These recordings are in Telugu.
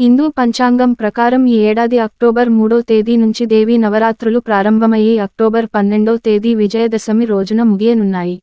హిందూ పంచాంగం ప్రకారం ఈ ఏడాది అక్టోబర్ మూడో తేదీ నుంచి దేవీ నవరాత్రులు ప్రారంభమయ్యి అక్టోబర్ పన్నెండో తేదీ విజయదశమి రోజున ముగియనున్నాయి.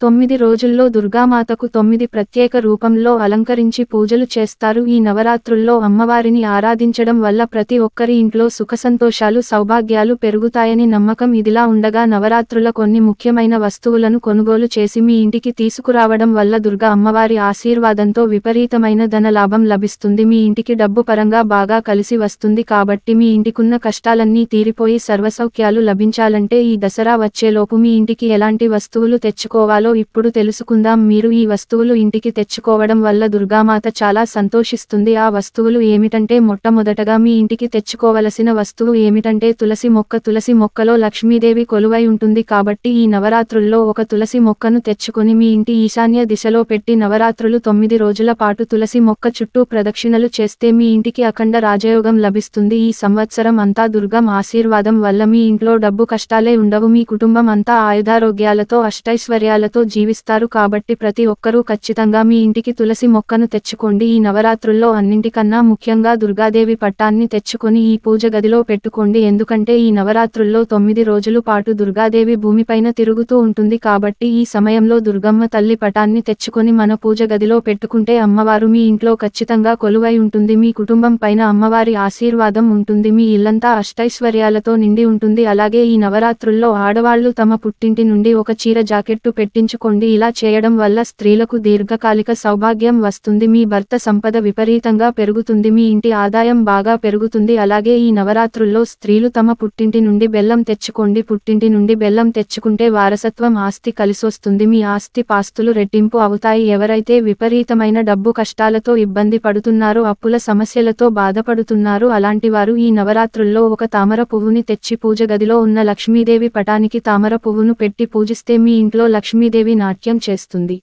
తొమ్మిది రోజుల్లో దుర్గామాతకు తొమ్మిది ప్రత్యేక రూపంలో అలంకరించి పూజలు చేస్తారు. ఈ నవరాత్రుల్లో అమ్మవారిని ఆరాధించడం వల్ల ప్రతి ఒక్కరి ఇంట్లో సుఖసంతోషాలు సౌభాగ్యాలు పెరుగుతాయని నమ్మకం ఇదిలా ఉండగా నవరాత్రుల కొన్ని ముఖ్యమైన వస్తువులను కొనుగోలు చేసి మీ ఇంటికి తీసుకురావడం వల్ల దుర్గా అమ్మవారి ఆశీర్వాదంతో విపరీతమైన ధన లాభం లభిస్తుంది. మీ ఇంటికి డబ్బు పరంగా బాగా కలిసి వస్తుంది కాబట్టి మీ ఇంటికున్న కష్టాలన్నీ తీరిపోయి సర్వసౌఖ్యాలు లభించాలంటే ఈ దసరా వచ్చేలోపు మీ ఇంటికి ఎలాంటి వస్తువులు తెచ్చుకోవాలో ఇప్పుడు తెలుసుకుందాం. మీరు ఈ వస్తువులు ఇంటికి తెచ్చుకోవడం వల్ల దుర్గామాత చాలా సంతోషిస్తుంది. ఆ వస్తువులు ఏమిటంటే మొట్టమొదటగా మీ ఇంటికి తెచ్చుకోవలసిన వస్తువు ఏమిటంటే తులసి మొక్క. తులసి మొక్కలో లక్ష్మీదేవి కొలువై ఉంటుంది కాబట్టి ఈ నవరాత్రుల్లో ఒక తులసి మొక్కను తెచ్చుకొని మీ ఇంటి ఈశాన్య దిశలో పెట్టి నవరాత్రులు తొమ్మిది రోజుల పాటు తులసి మొక్క చుట్టూ ప్రదక్షిణలు చేస్తే మీ ఇంటికి అఖండ రాజయోగం లభిస్తుంది. ఈ సంవత్సరం అంతా దుర్గం ఆశీర్వాదం వల్ల మీ ఇంట్లో డబ్బు కష్టాలే ఉండవు. మీ కుటుంబం అంతా ఆయుధారోగ్యాలతో అష్టైశ్వర్యాలతో జీవిస్తారు కాబట్టి ప్రతి ఒక్కరూ ఖచ్చితంగా మీ ఇంటికి తులసి మొక్కను తెచ్చుకోండి. ఈ నవరాత్రుల్లో అన్నింటికన్నా ముఖ్యంగా దుర్గాదేవి పట్టాన్ని తెచ్చుకొని ఈ పూజ గదిలో పెట్టుకోండి. ఎందుకంటే ఈ నవరాత్రుల్లో తొమ్మిది రోజులు పాటు దుర్గాదేవి భూమిపైన తిరుగుతూ ఉంటుంది కాబట్టి ఈ సమయంలో దుర్గమ్మ తల్లి పటాన్ని తెచ్చుకొని మన పూజ గదిలో పెట్టుకుంటే అమ్మవారు మీ ఇంట్లో ఖచ్చితంగా కొలువై ఉంటుంది. మీ కుటుంబం పైన అమ్మవారి ఆశీర్వాదం ఉంటుంది. మీ ఇల్లంతా అష్టైశ్వర్యాలతో నిండి ఉంటుంది. అలాగే ఈ నవరాత్రుల్లో ఆడవాళ్ళు తమ పుట్టింటి నుండి ఒక చీర జాకెట్టు గుర్తుంచుకోండి ఇలా చేయడం వల్ల స్త్రీలకు దీర్ఘకాలిక సౌభాగ్యం వస్తుంది. మీ భర్త సంపద విపరీతంగా పెరుగుతుంది. మీ ఇంటి ఆదాయం బాగా పెరుగుతుంది. అలాగే ఈ నవరాత్రుల్లో స్త్రీలు తమ పుట్టింటి నుండి బెల్లం తెచ్చుకోండి. పుట్టింటి నుండి బెల్లం తెచ్చుకుంటే వారసత్వం ఆస్తి కలిసొస్తుంది. మీ ఆస్తి పాస్తులు రెట్టింపు అవుతాయి. ఎవరైతే విపరీతమైన డబ్బు కష్టాలతో ఇబ్బంది పడుతున్నారో అప్పుల సమస్యలతో బాధపడుతున్నారు అలాంటి వారు ఈ నవరాత్రుల్లో ఒక తామర పువ్వుని తెచ్చి పూజ గదిలో ఉన్న లక్ష్మీదేవి పటానికి తామర పువ్వును పెట్టి పూజిస్తే మీ ఇంట్లో లక్ష్మీదేవి నాట్యం చేస్తుంది.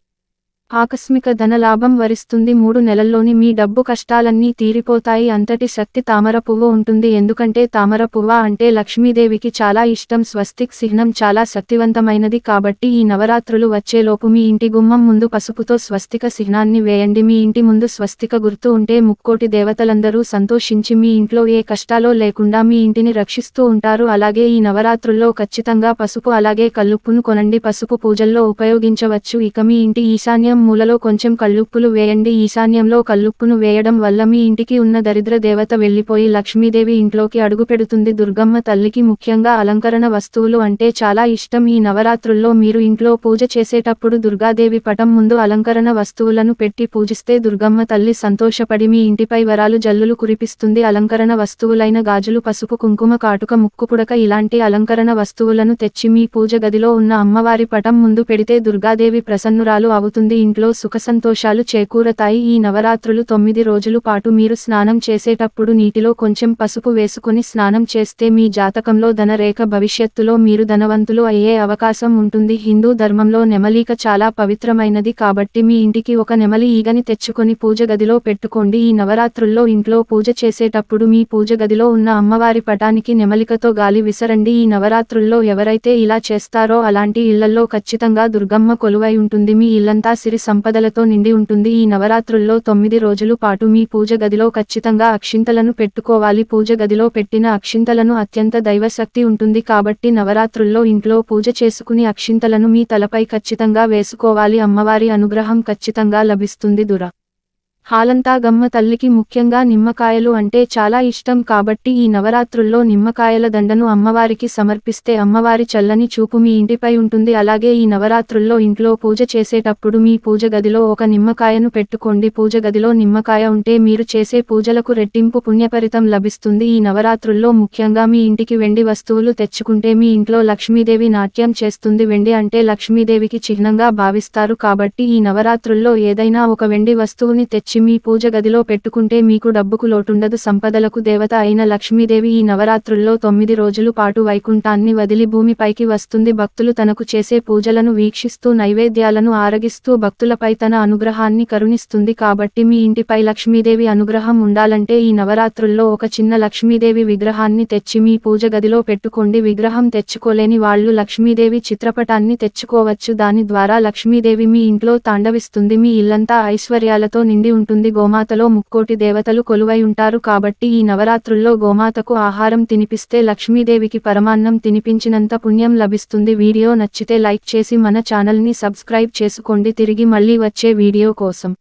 ఆకస్మిక ధనలాభం వరిస్తుంది. మూడు నెలల్లోని మీ డబ్బు కష్టాలన్నీ తీరిపోతాయి. అంతటి శక్తి తామర పువ్వు ఉంటుంది. ఎందుకంటే తామర పువ్వ అంటే లక్ష్మీదేవికి చాలా ఇష్టం. స్వస్తిక్ చిహ్నం చాలా శక్తివంతమైనది. కాబట్టి ఈ నవరాత్రులు వచ్చేలోపు మీ ఇంటి గుమ్మం ముందు పసుపుతో స్వస్తిక చిహ్నాన్ని వేయండి. మీ ఇంటి ముందు స్వస్తిక గుర్తు ఉంటే ముక్కోటి దేవతలందరూ సంతోషించి మీ ఇంట్లో ఏ కష్టాలో లేకుండా మీ ఇంటిని రక్షిస్తూ ఉంటారు. అలాగే ఈ నవరాత్రుల్లో ఖచ్చితంగా పసుపు అలాగే కల్లుప్పును కొనండి. పసుపు పూజల్లో ఉపయోగించవచ్చు. ఇక మీ ఇంటి ఈశాన్యం మూలలో కొంచెం కల్లుప్పులు వేయండి. ఈశాన్యంలో కల్లుప్పును వేయడం వల్ల మీ ఇంటికి ఉన్న దరిద్ర దేవత వెళ్ళిపోయి లక్ష్మీదేవి ఇంట్లోకి అడుగుపెడుతుంది దుర్గమ్మ తల్లికి ముఖ్యంగా అలంకరణ వస్తువులు అంటే చాలా ఇష్టం. ఈ నవరాత్రుల్లో మీరు ఇంట్లో పూజ చేసేటప్పుడు దుర్గాదేవి పటం ముందు అలంకరణ వస్తువులను పెట్టి పూజిస్తే దుర్గమ్మ తల్లి సంతోషపడి మీ ఇంటిపై వరాలు జల్లులు కురిపిస్తుంది. అలంకరణ వస్తువులైన గాజులు పసుపు కుంకుమ కాటుక ముక్కుపుడక ఇలాంటి అలంకరణ వస్తువులను తెచ్చి మీ పూజ గదిలో ఉన్న అమ్మవారి పటం ముందు పెడితే దుర్గాదేవి ప్రసన్నురాలు అవుతుంది. ఇంట్లో సుఖసంతోషాలు చేకూరతాయి. ఈ నవరాత్రులు తొమ్మిది రోజులు పాటు మీరు స్నానం చేసేటప్పుడు నీటిలో కొంచెం పసుపు వేసుకుని స్నానం చేస్తే మీ జాతకంలో ధనరేఖ భవిష్యత్తులో మీరు ధనవంతులు అయ్యే అవకాశం ఉంటుంది. హిందూ ధర్మంలో నెమలిక చాలా పవిత్రమైనది కాబట్టి మీ ఇంటికి ఒక నెమలి ఈగని తెచ్చుకొని పూజ గదిలో పెట్టుకోండి. ఈ నవరాత్రుల్లో ఇంట్లో పూజ చేసేటప్పుడు మీ పూజ గదిలో ఉన్న అమ్మవారి పటానికి నెమలికతో గాలి విసరండి. ఈ నవరాత్రుల్లో ఎవరైతే ఇలా చేస్తారో అలాంటి ఇళ్ళలో ఖచ్చితంగా దుర్గమ్మ కొలువై ఉంటుంది. మీ ఇల్లంతా సిరి సంపదలతో నిండి ఉంటుంది. ఈ నవరాత్రుల్లో తొమ్మిది రోజులు పాటు మీ పూజ గదిలో ఖచ్చితంగా అక్షింతలను పెట్టుకోవాలి. పూజ గదిలో పెట్టిన అక్షింతలను అత్యంత దైవశక్తి ఉంటుంది కాబట్టి నవరాత్రుల్లో ఇంట్లో పూజ చేసుకుని అక్షింతలను మీ తలపై ఖచ్చితంగా వేసుకోవాలి. అమ్మవారి అనుగ్రహం ఖచ్చితంగా లభిస్తుంది దుర. హాలంతా గమ్మ తల్లికి ముఖ్యంగా నిమ్మకాయలు అంటే చాలా ఇష్టం కాబట్టి ఈ నవరాత్రుల్లో నిమ్మకాయల దండను అమ్మవారికి సమర్పిస్తే అమ్మవారి చల్లని చూపు మీ ఇంటిపై ఉంటుంది. అలాగే ఈ నవరాత్రుల్లో ఇంట్లో పూజ చేసేటప్పుడు మీ పూజ గదిలో ఒక నిమ్మకాయను పెట్టుకోండి. పూజ గదిలో నిమ్మకాయ ఉంటే మీరు చేసే పూజలకు రెట్టింపు పుణ్యపరితం లభిస్తుంది. ఈ నవరాత్రుల్లో ముఖ్యంగా మీ ఇంటికి వెండి వస్తువులు తెచ్చుకుంటే మీ ఇంట్లో లక్ష్మీదేవి నాట్యం చేస్తుంది. వెండి అంటే లక్ష్మీదేవికి చిహ్నంగా భావిస్తారు కాబట్టి ఈ నవరాత్రుల్లో ఏదైనా ఒక వెండి వస్తువుని తెచ్చి తెచ్చి మీ పూజ గదిలో పెట్టుకుంటే మీకు డబ్బుకు లోటుండదు. సంపదలకు దేవత అయిన లక్ష్మీదేవి ఈ నవరాత్రుల్లో తొమ్మిది రోజులు పాటు వైకుంఠాన్ని వదిలి భూమిపైకి వస్తుంది. భక్తులు తనకు చేసే పూజలను వీక్షిస్తూ నైవేద్యాలను ఆరగిస్తూ భక్తులపై తన అనుగ్రహాన్ని కరుణిస్తుంది. కాబట్టి మీ ఇంటిపై లక్ష్మీదేవి అనుగ్రహం ఉండాలంటే ఈ నవరాత్రుల్లో ఒక చిన్న లక్ష్మీదేవి విగ్రహాన్ని తెచ్చి మీ పూజ గదిలో పెట్టుకోండి. విగ్రహం తెచ్చుకోలేని వాళ్ళు లక్ష్మీదేవి చిత్రపటాన్ని తెచ్చుకోవచ్చు. దాని ద్వారా లక్ష్మీదేవి మీ ఇంట్లో తాండవిస్తుంది. మీ ఇల్లంతా ఐశ్వర్యాలతో నిండి ఉంటుంది. ఉంటుంది. గోమాతలో ముక్కోటి దేవతలు కొలువై ఉంటారు కాబట్టి ఈ నవరాత్రుల్లో గోమాతకు ఆహారం తినిపిస్తే లక్ష్మీదేవికి పరమాన్నం తినిపించినంత పుణ్యం లభిస్తుంది. వీడియో నచ్చితే లైక్ చేసి మన ఛానల్ని సబ్స్క్రైబ్ చేసుకోండి. తిరిగి మళ్ళీ వచ్చే వీడియో కోసం.